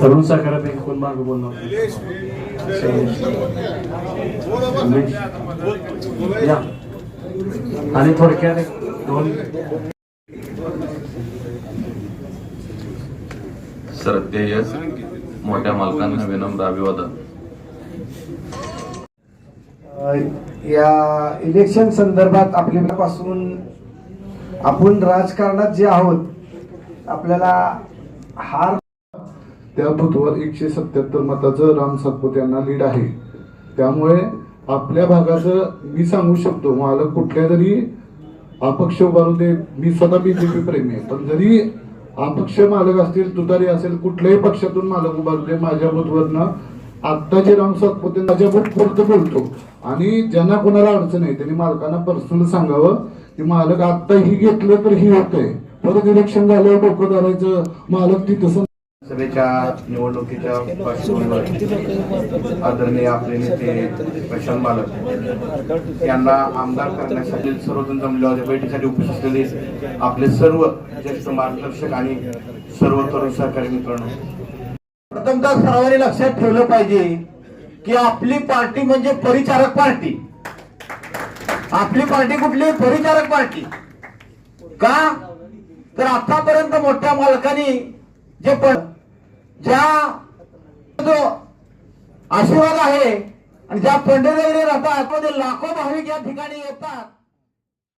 तरुण सहकार्यापैकी कोण मार्ग बोलणार. या। आणि थोडक्यात दोन श्रद्धेय मोठ्या मालकांना विनम्र अभिवादन. या इलेक्शन संदर्भात आपल्यापासून आपण राजकारणात जे आहोत आपल्याला हार त्या बूथवर एकशे सत्याहत्तर मताचं राम सातपुत यांना लीड आहे. त्यामुळे आपल्या भागाचं मी सांगू शकतो मला कुठल्या जरी अपक्ष उभारू दे. मी स्वतः बीजेपी प्रेमी आहे. पण जरी अपक्ष मालक असतील तुतारी असेल कुठल्याही पक्षातून मालक उभारू दे. माझ्या बूथवरनं आत्ता जे राम सातपुते माझ्या बूथ पुरतं बोलतो. आणि ज्यांना कोणाला अडचण आहे त्यांनी मालकांना पर्सनल सांगावं की मालक आत्ता ही घेतलं तर ही होतंय. परत इलेक्शन झाल्यावर डोकं धरायचं मालक ती तसं सभेच्या निवडणुकीच्या पार्श्वभूमीवर आदरणीय आपले नेते प्रशांत मालक यांना आमदार करण्यासाठी सर्वजण जमले होते. बैठकीसाठी उपस्थित असलेले आपले सर्व ज्येष्ठ मार्गदर्शक आणि सर्व तरुण सहकारी मित्रांनो. प्रथमतः सर्वांनी लक्षात ठेवलं पाहिजे की आपली पार्टी म्हणजे परिचारक पार्टी. आपली पार्टी कुठली? परिचारक पार्टी. का? तर आतापर्यंत मोठ्या मालकांनी जे पण ज्या जो आशीर्वाद आहे आणि ज्या पंडितगिरी राहतात त्यामध्ये लाखो भाविक या ठिकाणी येतात